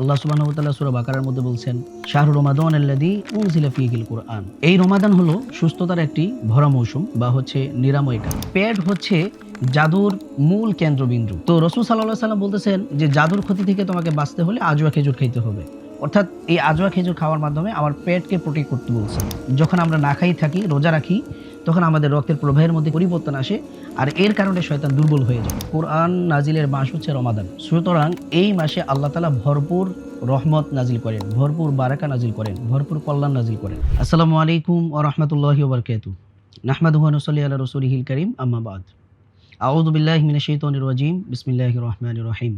আল্লাহ সুবহানাহু ওয়া তাআলা মধ্যে বলছেন, শাহরু রমাদান আল্লাযী উনজিলা কুরআন। এই রমাদান হলো সুস্থতার একটি ভরা মৌসুম বা হচ্ছে নিরাময় কাল। পেট হচ্ছে জাদুর মূল কেন্দ্রবিন্দু। তো রসুল সাল্লাহ সাল্লাম বলতেছেন যে, জাদুর ক্ষতি থেকে তোমাকে বাঁচতে হলে আজোয়া খেজুর খাইতে হবে। অর্থাৎ এই আজোয়া খেজুর খাওয়ার মাধ্যমে আমার পেটকে প্রোটেক্ট করতে বলছে। যখন আমরা না খাই থাকি, রোজা রাখি তখন আমাদের রক্তের প্রবাহের মধ্যে পরিবর্তন আসে আর এর কারণে শয়তান দুর্বল হয়ে যায়। কোরআন নাজিলের মাস হচ্ছে রমাদান। সুতরাং এই মাসে আল্লাহ তালা ভরপুর রহমত নাজিল করেন, ভরপুর বারাকা নাজিল করেন, ভরপুর কল্যাণ নাজিল করেন। আসসালামু আলাইকুম ও রহমতুল্লাহ বরকাতু নাহমাদ হুয়ানুসলি আল্লাহ রসুলহিল করিম আম্মাবাদ আউদুবিল্লাহ রাজিম বিসমিল্লাহ রহমান রহিম।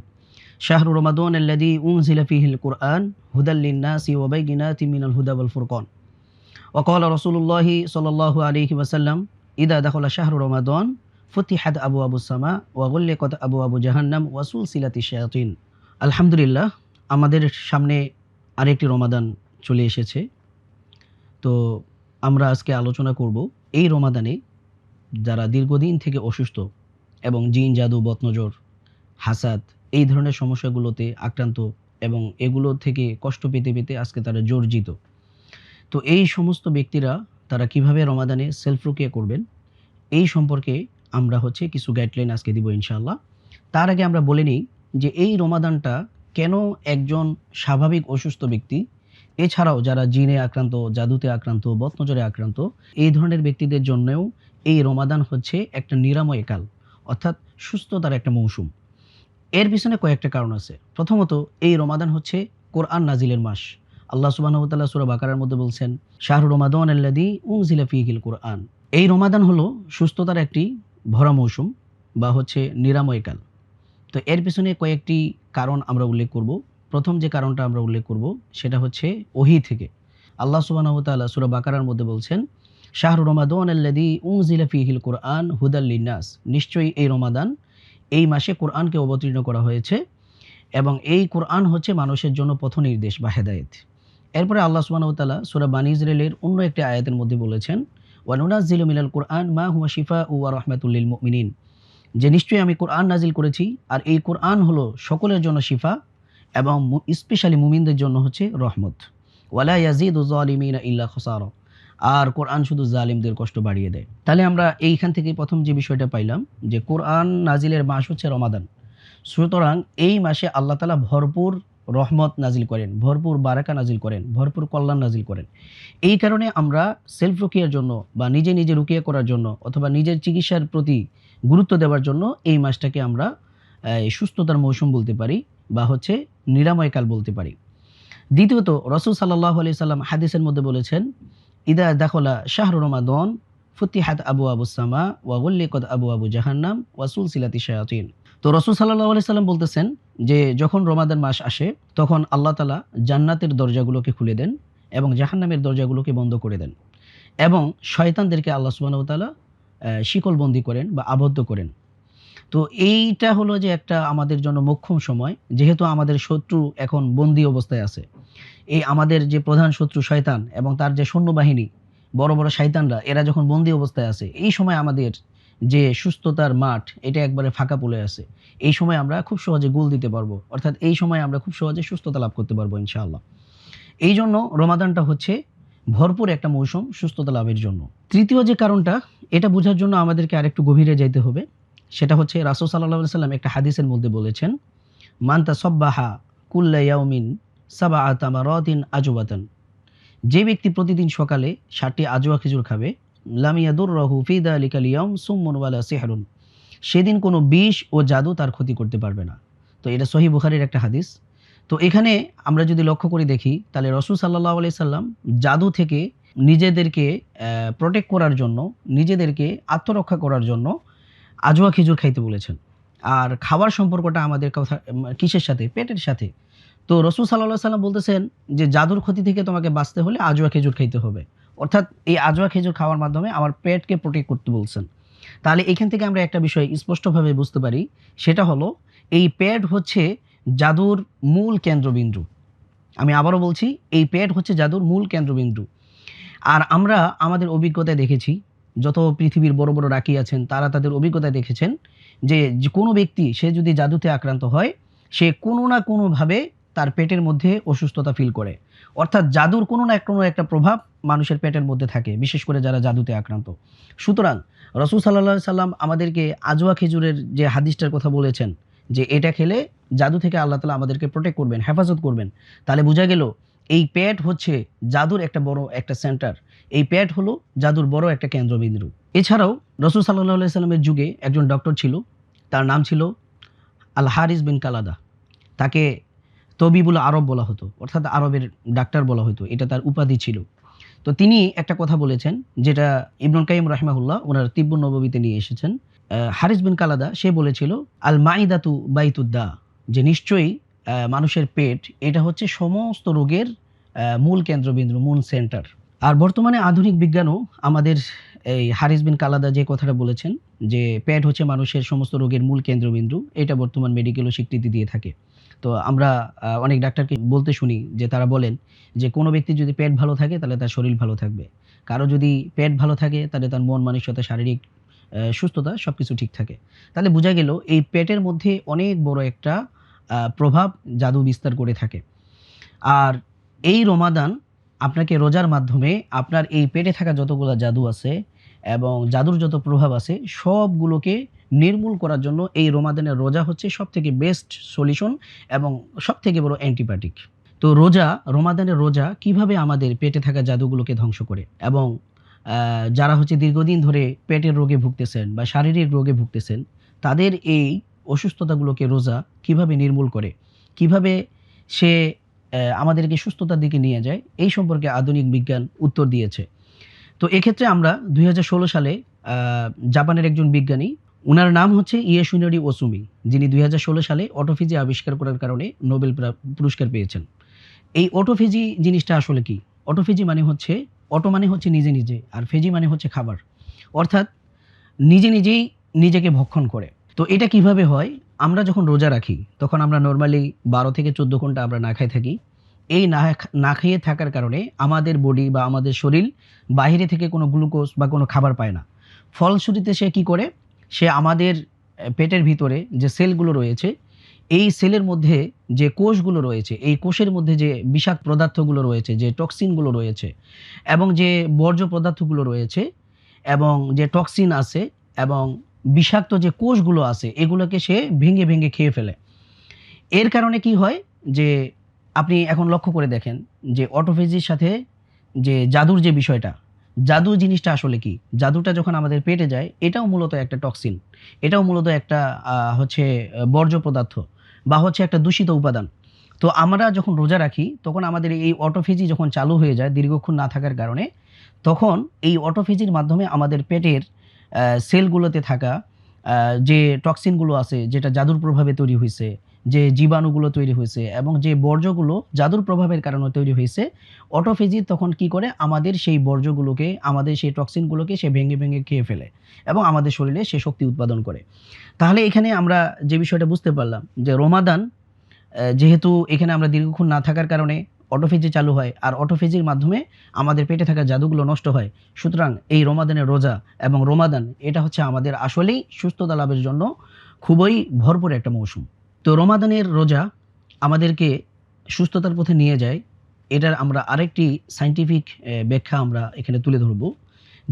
শাহরু রমাদন আল্লাদি উনজিলা ফিহিল কোরআন সি ওবাই গিনা মিনাল হুদা ফুরকন। ওকল রসুল্লাহি সাল্লাহ আলহি ওসাল্লাম ইদা দাখলা শাহরুর রমাদন ফতিহাদ আবু আবু সামা السماء وغلقت আবু আবু জাহান্নাম ওয়াসুল সিলাতি শায়াতিন আলহামদুলিল্লাহ, আমাদের সামনে আরেকটি রমাদান চলে এসেছে। তো আমরা আজকে আলোচনা করব এই রমাদানে যারা দীর্ঘদিন থেকে অসুস্থ এবং জিন, জাদু বতনজর হাসাদ, এই ধরনের সমস্যাগুলোতে আক্রান্ত এবং এগুলো থেকে কষ্ট পেতে পেতে আজকে তারা জর্জিত। তো এই সমস্ত ব্যক্তিরা তারা কীভাবে রমাদানে সেলফ রুকিয়া করবেন? এই সম্পর্কে আমরা হচ্ছে কিছু গাইডলাইন আজকে দিব ইনশাআল্লাহ। তার আগে আমরা বলে নিই যে এই রমাদানটা কেন একজন স্বাভাবিক অসুস্থ ব্যক্তি, এছাড়াও যারা জিনে আক্রান্ত, জাদুতে আক্রান্ত বতনজরে আক্রান্ত, এই ধরনের ব্যক্তিদের জন্যও এই রমাদান হচ্ছে একটা নিরাময় কাল, অর্থাৎ সুস্থতার একটা মৌসুম। এর পিছনে কয়েকটা কারণ আছে। প্রথমত, এই রমাদান হচ্ছে কোরআন নাজিলের মাস। আল্লাহ ওয়া তাআলা বাকারার মধ্যে বলছেন, শাহরু রমাদান আল্লাযী উনজিলা ফীহিল কুরআন। এই রমাদান হলো সুস্থতার একটি ভরা মৌসুম বা হচ্ছে নিরাময়কাল তো এর পিছনে কয়েকটি কারণ আমরা উল্লেখ করব। প্রথম যে কারণটা আমরা উল্লেখ করব, সেটা হচ্ছে ওহি থেকে। আল্লাহ তাআলা সূরা বাকারার মধ্যে বলছেন, শাহরু রমাদান আল্লাদি উনজিলা ফিহিল কোরআন হুদাল্লিনাস নিশ্চয়ই এই রমাদান এই মাসে কোরআনকে অবতীর্ণ করা হয়েছে এবং এই কোরআন হচ্ছে মানুষের জন্য পথ নির্দেশ বা হেদায়েত। এরপরে আল্লাহ সুবহানাহু তাআলা সূরা বানী ইসরাইলের অন্য একটি আয়াতের মধ্যে বলেছেন, ওয়ানুনাজ্জিলু মিলাল কোরআন মা হুয়া শিফা ওয়া রাহমাতুল লিল মুমিনিন। যে নিশ্চয়ই আমি কোরআন নাজিল করেছি, আর এই কোরআন হলো সকলের জন্য শিফা এবং স্পেশালি মুমিনদের জন্য হচ্ছে রহমত। ওয়ালা ইয়াজিদু যালিমিনা ইল্লা খাসারা। আর কোরআন শুধু জালিমদের কষ্ট বাড়িয়ে দেয়। তাহলে আমরা এইখান থেকে প্রথম যে বিষয়টা পাইলাম, যে কোরআন নাজিলের মাস হচ্ছে রমাদান। সুতরাং এই মাসে আল্লাহ তালা ভরপুর রহমত নাজিল করেন, ভরপুর বারাকা নাজিল করেন, ভরপুর কল্যাণ নাজিল করেন। এই কারণে আমরা সেলফ রুকিয়ার জন্য বা নিজে নিজে রুকিয়া করার জন্য অথবা নিজের চিকিৎসার প্রতি গুরুত্ব দেওয়ার জন্য এই মাসটাকে আমরা সুস্থতার মৌসুম বলতে পারি বা হচ্ছে নিরাময়কাল বলতে পারি। দ্বিতীয়ত, রসুল সাল্লাহ আলি সাল্লাম হাদিসের মধ্যে বলেছেন, ইদা দাখলা শাহরু রমাদন, ফুতিহাত আবু আবু সামা ওয়াগুল্লিকত আবু আবু জাহান্নাম ওয়াসুল সিলাতি শায়াতিন। তো রসুল সাল্লাহ আলি সাল্লাম বলতেছেন যে যখন রমাদান মাস আসে, তখন আল্লাহ তালা জান্নাতের দরজাগুলোকে খুলে দেন এবং জাহান্নামের দরজাগুলোকে বন্ধ করে দেন এবং শয়তানদেরকে আল্লাহ সুবাহ তালা শিকলবন্দি করেন বা আবদ্ধ করেন। তো এইটা হলো যে একটা আমাদের জন্য মোক্ষম সময়, যেহেতু আমাদের শত্রু এখন বন্দি অবস্থায় আছে। এই আমাদের যে প্রধান শত্রু শয়তান এবং তার যে সৈন্যবাহিনী, বড় বড় শয়তানরা, এরা যখন বন্দি অবস্থায় আছে, এই সময় আমাদের যে সুস্থতার মাঠ, এটা একবারে ফাঁকা পড়ে আছে। এই সময় আমরা খুব সহজে গোল দিতে পারব। অর্থাৎ এই সময় আমরা খুব সহজে সুস্থতা লাভ করতে পারব, ইনশাআল্লাহ। এই জন্য রমাদানটা হচ্ছে ভরপুর একটা মৌসুম সুস্থতা লাভের জন্য। তৃতীয় যে কারণটা, এটা বোঝার জন্য আমাদেরকে আরেকটু গভীরে যাইতে হবে। সেটা হচ্ছে রাসুল সাল্লাহ সাল্লাম একটা হাদিসের মধ্যে বলেছেন মান্তা সব্বাহা কুল্লা ইয়াউমিন সাবা আতামারতিন আজুবাতান যে ব্যক্তি প্রতিদিন সকালে ষাটটি আজোয়া খেজুর খাবে লামিয়াদুর রহু সেদিন কোনো বিষ ও জাদু তার ক্ষতি করতে পারবে না। তো এটা সহি বুখারির একটা হাদিস। তো এখানে আমরা যদি লক্ষ্য করে দেখি, তাহলে রসুল সাল্লাহ আলি সাল্লাম জাদু থেকে নিজেদেরকে প্রোটেক্ট করার জন্য, নিজেদেরকে আত্মরক্ষা করার জন্য আজোয়া খেজুর খাইতে বলেছেন। আর খাবার সম্পর্কটা আমাদের কথা, কিসের সাথে? পেটের সাথে। তো রসুল সাল্লাহ সাল্লাম বলতেছেন যে, জাদুর ক্ষতি থেকে তোমাকে বাঁচতে হলে আজোয়া খেজুর খাইতে হবে। অর্থাৎ এই আজোয়া খেজুর খাওয়ার মাধ্যমে আমার পেটকে প্রোটেক্ট করতে বলছেন। তাহলে এখান থেকে আমরা একটা বিষয় স্পষ্টভাবে বুঝতে পারি, সেটা হলো এই পেট হচ্ছে জাদুর মূল কেন্দ্রবিন্দু। আমি আবারও বলছি, এই পেট হচ্ছে জাদুর মূল কেন্দ্রবিন্দু। আর আমরা আমাদের অভিজ্ঞতায় দেখেছি, যত পৃথিবীর বড় বড় রাখি আছেন, তারা তাদের অভিজ্ঞতায় দেখেছেন যে কোনো ব্যক্তি, সে যদি জাদুতে আক্রান্ত হয়, সে কোনো না কোনোভাবে তার পেটের মধ্যে অসুস্থতা ফিল করে। অর্থাৎ জাদুর কোনো না কোনো একটা প্রভাব মানুষের পেটের মধ্যে থাকে, বিশেষ করে যারা জাদুতে আক্রান্ত। সুতরাং রসুল সাল্লা সাল্লাম আমাদেরকে আজোয়া খেজুরের যে হাদিসটার কথা বলেছেন যে এটা খেলে জাদু থেকে আল্লাহ তালা আমাদেরকে প্রোটেক্ট করবেন, হেফাজত করবেন। তাহলে বোঝা গেল এই পেট হচ্ছে জাদুর একটা বড় একটা সেন্টার এই পেট হলো জাদুর বড় একটা কেন্দ্রবিন্দু। এছাড়াও রসুল সাল্লাহ সাল্লামের যুগে একজন ডক্টর ছিল, তার নাম ছিল আল হারিস বিন কালাদা। তাকে তবিবুল আরব বলা হতো, অর্থাৎ আরবের ডাক্তার বলা হতো, এটা তার উপাধি ছিল। তো তিনি একটা কথা বলেছেন, যেটা ইবনুল কাইম রাহিমাহুল্লাহ ওনার তিব্বর নববীতে নিয়ে এসেছেন। হারিস বিন কালাদা, সে বলেছিল, আল মাইদাতু বাইতুদ্দা যে নিশ্চয়ই মানুষের পেট, এটা হচ্ছে সমস্ত রোগের মূল কেন্দ্রবিন্দু, মূল সেন্টার। আর বর্তমানে আধুনিক বিজ্ঞানও আমাদের এই হারিস বিন কালাদা যে কথাটা বলেছেন, যে পেট হচ্ছে মানুষের সমস্ত রোগের মূল কেন্দ্রবিন্দু, এটা বর্তমান মেডিকেলও স্বীকৃতি দিয়ে থাকে। তো আমরা অনেক ডাক্তারকে বলতে শুনি যে তারা বলেন যে কোনো ব্যক্তির যদি পেট ভালো থাকে তাহলে তার শরীর ভালো থাকবে। কারও যদি পেট ভালো থাকে তাহলে তার মন মানসিকতা, শারীরিক সুস্থতা সব কিছু ঠিক থাকে। তাহলে বোঝা গেল এই পেটের মধ্যে অনেক বড় একটা প্রভাব জাদু বিস্তার করে থাকে। আর এই রমাদান আপনাকে রোজার মাধ্যমে আপনার এই পেটে থাকা যতগুলো জাদু আছে এবং জাদুর যত প্রভাব আছে সবগুলোকে নির্মূল করার জন্য এই রোমাদানের রোজা হচ্ছে সব থেকে বেস্ট সলিউশন এবং সব থেকে বড় অ্যান্টিবায়োটিক তো রোজা, রোমাদানের রোজা কীভাবে আমাদের পেটে থাকা জাদুগুলোকে ধ্বংস করে এবং যারা হচ্ছে দীর্ঘদিন ধরে পেটের রোগে ভুগতেছেন বা শারীরিক রোগে ভুগতেছেন, তাদের এই অসুস্থতাগুলোকে রোজা কীভাবে নির্মূল করে, কীভাবে সে আমাদেরকে সুস্থতার দিকে নিয়ে যায়, এই সম্পর্কে আধুনিক বিজ্ঞান উত্তর দিয়েছে। তো এক্ষেত্রে আমরা দুই হাজার ষোলো সালে জাপানের একজন বিজ্ঞানী ওনার নাম হচ্ছে ইয়েশুনারি ওসুমি, যিনি দুই হাজার ষোলো সালে অটোফিজি আবিষ্কার করার কারণে নোবেল পুরস্কার পেয়েছেন। এই অটোফিজি জিনিসটা আসলে কি? অটোফিজি মানে হচ্ছে, অটো মানে হচ্ছে নিজে নিজে, আর ফেজি মানে হচ্ছে খাবার। অর্থাৎ নিজে নিজেই নিজেকে ভক্ষণ করে। তো এটা কীভাবে হয়? আমরা যখন রোজা রাখি, তখন আমরা নর্মালি বারো থেকে চোদ্দ ঘণ্টা আমরা না খাই থাকি। এই না না খেয়ে থাকার কারণে আমাদের বডি বা আমাদের শরীর বাইরে থেকে কোনো গ্লুকোজ বা কোনো খাবার পায় না। ফলশ্রুতিতে সে কি করে? সে আমাদের পেটের ভিতরে যে সেলগুলো রয়েছে, এই সেলের মধ্যে যে কোষগুলো রয়েছে, এই কোষের মধ্যে যে বিষাক্ত পদার্থগুলো রয়েছে, যে টক্সিনগুলো রয়েছে এবং যে বর্জ্য পদার্থগুলো রয়েছে এবং যে টক্সিন আছে এবং বিষাক্ত যে কোষগুলো আছে, এগুলোকে সে ভেঙে ভেঙে খেয়ে ফেলে। এর কারণে কি হয় যে, আপনি এখন লক্ষ্য করে দেখেন যে অটোফেজির সাথে যে জাদুর যে বিষয়টা জাদু জিনিসটা আসলে কি? জাদুটা যখন আমাদের পেটে যায়, এটাও মূলত একটা টক্সিন। এটাও মূলত একটা হচ্ছে, বর্জ্য পদার্থ বা হচ্ছে একটা দূষিত উপাদান। তো আমরা যখন রোজা রাখি, তখন আমাদের এই অটোফিজি যখন চালু হয়ে যায়, দীর্ঘক্ষণ না থাকার কারণে, তখন এই অটোফিজির মাধ্যমে আমাদের পেটের সেলগুলোতে থাকা যে টক্সিনগুলো আছে, যেটা জাদুর প্রভাবে তৈরি হয়েছে যে জীবাণুগুলো তৈরি হয়েছে এবং যে বর্জ্যগুলো জাদুর প্রভাবের কারণে তৈরি হয়েছে অটোফেজি তখন কি করে? আমাদের সেই বর্জ্যগুলোকে, আমাদের সেই টক্সিনগুলোকে সে ভেঙে ভেঙে খেয়ে ফেলে এবং আমাদের শরীরে সে শক্তি উৎপাদন করে। তাহলে এখানে আমরা যে বিষয়টা বুঝতে পারলাম যে রমাদান যেহেতু এখানে আমরা দীর্ঘক্ষণ না থাকার কারণে অটোফেজি চালু হয় আর অটোফেজির মাধ্যমে আমাদের পেটে থাকা জাদুগুলো নষ্ট হয়, সুতরাং এই রমাদানের রোজা এবং রমাদান, এটা হচ্ছে আমাদের আসলেই সুস্থতা লাভের জন্য খুবই ভরপুর একটা মৌসুম। তো রমাদানের রোজা আমাদেরকে সুস্থতার পথে নিয়ে যায়। এটার আমরা আরেকটি সাইন্টিফিক ব্যাখ্যা আমরা এখানে তুলে ধরব,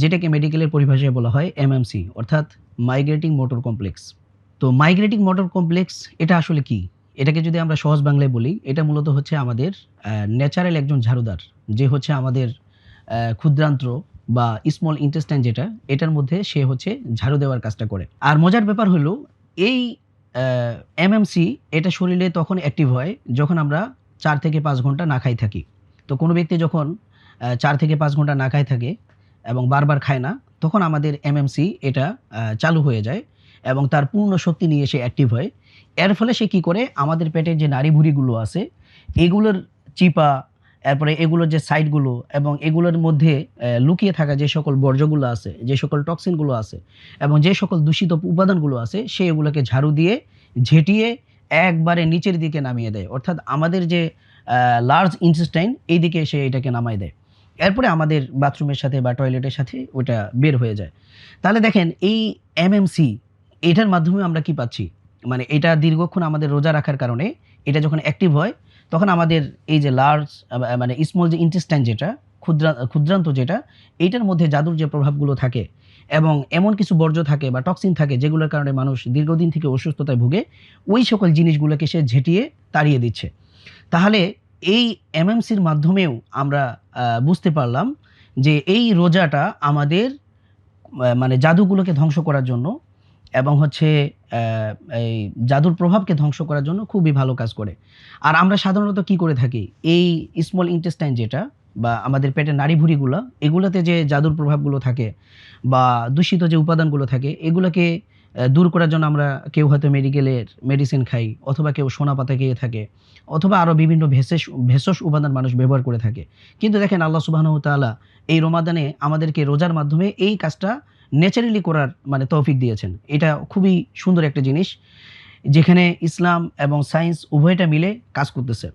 যেটাকে মেডিকেলের পরিভাষায় বলা হয় এমএমসি অর্থাৎ মাইগ্রেটিং মোটর কমপ্লেক্স তো মাইগ্রেটিং মোটর কমপ্লেক্স এটা আসলে কি? এটাকে যদি আমরা সহজ বাংলায় বলি, এটা মূলত হচ্ছে আমাদের ন্যাচারাল একজন ঝাড়ুদার, যে হচ্ছে আমাদের ক্ষুদ্রান্ত্র বা স্মল ইন্টেস্টাইন যেটা, এটার মধ্যে সে হচ্ছে ঝাড়ু দেওয়ার কাজটা করে। আর মজার ব্যাপার হলো, এই এমএমসি এটা শরীরে তখন অ্যাক্টিভ হয় যখন আমরা চার থেকে পাঁচ ঘণ্টা না খাই থাকি। তো কোনো ব্যক্তি যখন চার থেকে পাঁচ ঘণ্টা না খাই থাকে এবং বারবার খায় না, তখন আমাদের এমএমসি এটা চালু হয়ে যায় এবং তার পূর্ণ শক্তি নিয়ে সে অ্যাক্টিভ হয়। এর ফলে সে কি করে, আমাদের পেটের যে নাড়ি ভুঁড়িগুলো আছে, এগুলোর চিপা এরপরে এগুলোর যে সাইডগুলো এবং এগুলোর মধ্যে লুকিয়ে থাকা যে সকল বর্জ্যগুলো আছে, যে সকল টক্সিনগুলো আছে এবং যে সকল দূষিত উপাদানগুলো আছে, সে এগুলোকে ঝাড়ু দিয়ে ঝেঁটিয়ে একবারে নিচের দিকে নামিয়ে দেয়। অর্থাৎ আমাদের যে লার্জ ইনসেস্টাইন এই দিকে সে এটাকে নামাই দেয়। এরপরে আমাদের বাথরুমের সাথে বা টয়লেটের সাথে ওটা বের হয়ে যায়। তাহলে দেখেন, এই এমএমসি এটার মাধ্যমে আমরা কি পাচ্ছি? মানে এটা দীর্ঘক্ষণ আমাদের রোজা রাখার কারণে, এটা যখন অ্যাক্টিভ হয় তখন আমাদের এই যে লার্জ মানে স্মল যে ইন্টেস্টাইন যেটা, ক্ষুদ্রা, ক্ষুদ্রান্ত যেটা, এইটার মধ্যে জাদুর যে প্রভাবগুলো থাকে এবং এমন কিছু বর্জ্য থাকে বা টক্সিন থাকে যেগুলোর কারণে মানুষ দীর্ঘদিন থেকে অসুস্থতায় ভুগে, ওই সকল জিনিসগুলোকে সে ঝেঁটিয়ে তাড়িয়ে দিচ্ছে। তাহলে এই এমএমসির মাধ্যমেও আমরা বুঝতে পারলাম যে এই রোজাটা আমাদের মানে জাদুগুলোকে ধ্বংস করার জন্য এবং হচ্ছে এই জাদুর প্রভাবকে ধ্বংস করার জন্য খুবই ভালো কাজ করে। আর আমরা সাধারণত কি করে থাকি? এই স্মল ইন্টেস্টাইন যেটা বা আমাদের পেটের নাড়িভুড়িগুলো, এগুলোতে যে জাদুর প্রভাবগুলো থাকে বা দূষিত যে উপাদানগুলো থাকে, এগুলোকে দূর করার জন্য আমরা কেউ হয়তো মেডিকেলের মেডিসিন খাই অথবা কেউ সোনা পাতা খেয়ে থাকে অথবা আরও বিভিন্ন ভেষজ ভেষজ উপাদান মানুষ ব্যবহার করে থাকে। কিন্তু দেখেন আল্লাহ সুবাহন তাআলা এই রমাদানে আমাদেরকে রোজার মাধ্যমে এই কাজটা ন্যাচারালি করার মানে তৌফিক দিয়েছেন। এটা খুবই সুন্দর একটা জিনিস যেখানে ইসলাম এবং সায়েন্স উভয়টা মিলে কাজ করতেছে।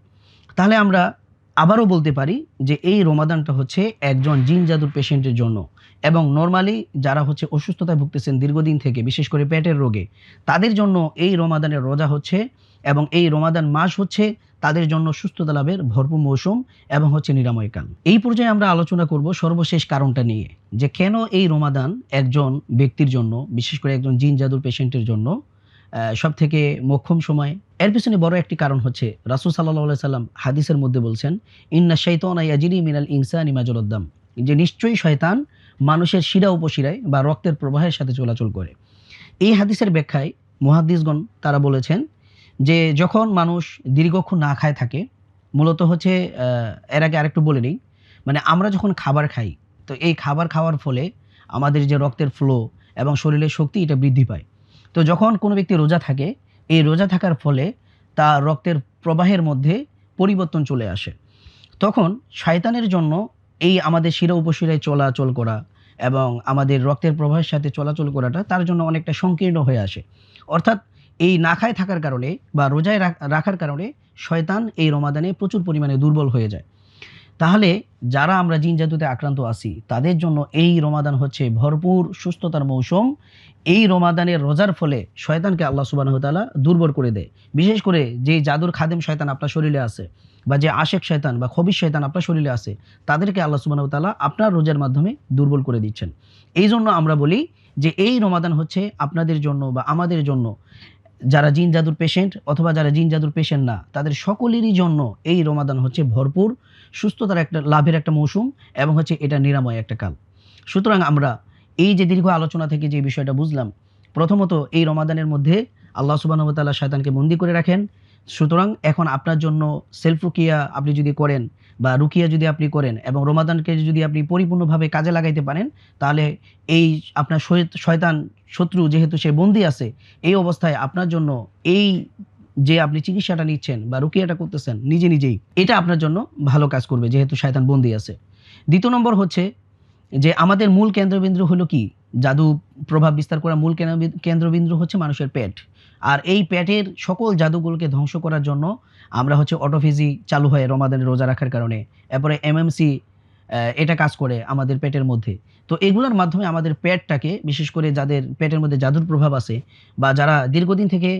তাহলে আমরা আবারও বলতে পারি যে এই রমাদানটা হচ্ছে একজন জিন জাদুর পেশেন্টের জন্য এবং নর্মালি যারা হচ্ছে অসুস্থতায় ভুগতেছেন দীর্ঘদিন থেকে, বিশেষ করে পেটের রোগে, তাদের জন্য এই রমাদানের রোজা হচ্ছে এবং এই রমাদান মাস হচ্ছে তাদের জন্য সুস্থতা লাভের ভরপুর মৌসুম এবং হচ্ছে নিরাময়কাল এই পর্যায়ে আমরা আলোচনা করব সর্বশেষ কারণটা নিয়ে, যে কেন এই রমাদান একজন ব্যক্তির জন্য, বিশেষ করে একজন জিন জাদুর পেশেন্টের জন্য সব থেকে মোক্ষম সময়। এর পিছনে বড় একটি কারণ হচ্ছে রাসুল সাল্লাহ সাল্লাম হাদিসের মধ্যে বলছেন, ইন্না শৈতন ইয়াজিরি মিনাল ইনসান ইমাজুদ্দাম যে নিশ্চয়ই শয়তান মানুষের শিরা উপশিরায় বা রক্তের প্রবাহের সাথে চলাচল করে। এই হাদিসের ব্যাখ্যায় মুহাদ্দিসগণ তারা বলেছেন যে যখন মানুষ দীর্ঘক্ষণ না খায় থাকে, মূলত হচ্ছে এর আগে আরেকটু বলে নিই মানে আমরা যখন খাবার খাই, তো এই খাবার খাওয়ার ফলে আমাদের যে রক্তের ফ্লো এবং শরীরের শক্তি এটা বৃদ্ধি পায়। তো যখন কোনো ব্যক্তি রোজা থাকে, এই রোজা থাকার ফলে তার রক্তের প্রবাহের মধ্যে পরিবর্তন চলে আসে। তখন শয়তানের জন্য এই আমাদের শিরা উপশিরায় চলাচল করা এবং আমাদের রক্তের প্রবাহের সাথে চলাচল করাটা তার জন্য অনেকটা সংকীর্ণ হয়ে আসে। অর্থাৎ এই না খায় থাকার কারণে বা রোজায় রাখ- রাখার কারণে শয়তান এই রমাদানে প্রচুর পরিমাণে দুর্বল হয়ে যায়। তাহলে যারা আমরা জিন জাদুতে আক্রান্ত আছি, তাদের জন্য এই রমাদান হচ্ছে ভরপুর সুস্থতার মৌসুম। এই রমাদানের রোজার ফলে শয়তানকে আল্লাহ সুবাহ তাআলা দুর্বল করে দেয়। বিশেষ করে যে জাদুর খাদেম শয়তান আপনার শরীরে আছে বা যে আশেক শয়তান বা খবির শয়তান আপনার শরীরে আছে, তাদেরকে আল্লাহ সুবাহ তাআলা আপনার রোজার মাধ্যমে দুর্বল করে দিচ্ছেন। এই জন্য আমরা বলি যে এই রমাদান হচ্ছে আপনাদের জন্য বা আমাদের জন্য যারা জিন জাদুর পেশেন্ট অথবা যারা জিন জাদুর পেশেন্ট না, তাদের সকলেরই জন্য এই রমাদান হচ্ছে ভরপুর, সুস্থতার একটা, লাভের একটা মৌসুম এবং হচ্ছে এটা নিরাময় একটা কাল। সুতরাং আমরা এই যে দীর্ঘ আলোচনা থেকে যে বিষয়টা বুঝলাম, প্রথমত এই রমাদানের মধ্যে আল্লাহ সুবাহতাল্লাহ শয়তানকে বন্দি করে রাখেন সুতরাং এখন আপনার জন্য সেলফ রুকিয়া আপনি যদি করেন বা রুকিয়া যদি আপনি করেন এবং রমাদানকে যদি আপনি পরিপূর্ণভাবে কাজে লাগাইতে পারেন, তাহলে এই আপনার শয়তান শত্রু যেহেতু সে বন্দি আছে, এই অবস্থায় আপনার জন্য এই যে আপনি চিকিৎসাটা নিচ্ছেন বা রুকিয়াটা করতেছেন নিজে নিজেই, এটা আপনার জন্য ভালো কাজ করবে যেহেতু শয়তান বন্দি আছে। দ্বিতীয় নম্বর হচ্ছে যে আমাদের মূল কেন্দ্রবিন্দু হলো কি? জাদু প্রভাব বিস্তার করা মূল কেন্দ্রবি- কেন্দ্রবিন্দু হচ্ছে মানুষের পেট। আর এই পেটের সকল জাদুগুলোকে ধ্বংস করার জন্য আমরা হচ্ছে অটোফিজি চালু হয় রমাদানের রোজা রাখার কারণে, এরপরে এমএমসি এটা কাজ করে আমাদের পেটের মধ্যে। তো এগুলোর মাধ্যমে আমাদের পেটটাকে বিশেষ করে যাদের পেটের মধ্যে জাদুর প্রভাব আছে বা যারা দীর্ঘদিন থেকে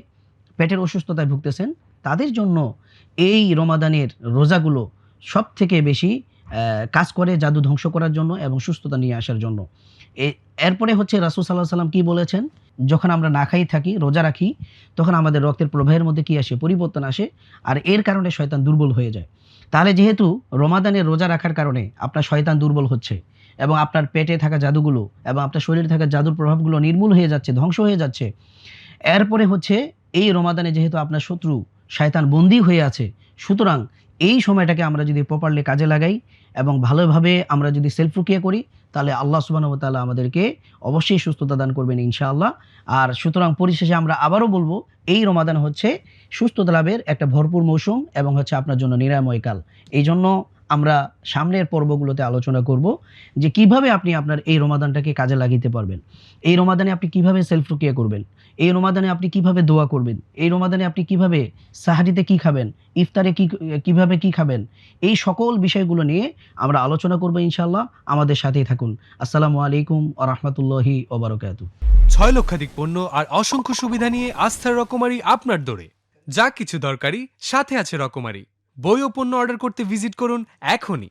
পেটের অসুস্থতায় ভুগতেছেন, তাদের জন্য এই রমাদানের রোজাগুলো সব থেকে বেশি কাজ করে জাদু ধ্বংস করার জন্য এবং সুস্থতা নিয়ে আসার জন্য। এরপরে হচ্ছে রাসুল সাল্লাহ সাল্লাম কি বলেছেন? যখন আমরা না খাই, থাকি, রোজা রাখি, তখন আমাদের রক্তের প্রবাহের মধ্যে কি আসে? পরিবর্তন আসে আর এর কারণে শয়তান দুর্বল হয়ে যায়। তাহলে যেহেতু রমাদানের রোজা রাখার কারণে আপনার শয়তান দুর্বল হচ্ছে এবং আপনার পেটে থাকা জাদুগুলো এবং আপনার শরীরে থাকা জাদুর প্রভাবগুলো নির্মূল হয়ে যাচ্ছে, ধ্বংস হয়ে যাচ্ছে, এরপরে হচ্ছে এই রমাদানে যেহেতু আপনার শত্রু, শয়তান বন্দী হয়ে আছে, সুতরাং এই সময়টাকে আমরা যদি প্রপারলি কাজে লাগাই এবং ভালোভাবে আমরা যদি সেলফ রুকিয়া করি, তাহলে আল্লাহ সুবাহ তালা আমাদেরকে অবশ্যই সুস্থতা দান করবেন ইনশাআল্লাহ। আর সুতরাং পরিশেষে আমরা আবারও বলব, এই রমাদান হচ্ছে সুস্থতা লাভের একটা ভরপুর মৌসুম এবং হচ্ছে আপনার জন্য নিরাময়কাল এই জন্য আমরা সামনের পর্বগুলোতে আলোচনা করব যে কীভাবে আপনি আপনার এই রমাদানটাকে কাজে লাগিতে পারবেন। এই রমাদানে আপনি কীভাবে সেলফ রুকিয়া করবেন? এই রমাদানে আপনি কীভাবে দোয়া করবেন? এই রমাদানে আপনি কীভাবে সাহারিতে কি খাবেন? ইফতারে কি, কীভাবে কি খাবেন? এই সকল বিষয়গুলো নিয়ে আমরা আলোচনা করব ইনশাল্লাহ আমাদের সাথেই থাকুন। আসসালামু আলাইকুম আ রহমতুল্লাহি ওবরাকাতু ছয় লক্ষাধিক পণ্য আর অসংখ্য সুবিধা নিয়ে আস্থার রকমারি আপনার দরে। যা কিছু দরকারি, সাথে আছে রকমারি। বই ও পণ্য অর্ডার করতে ভিজিট করুন এখনই।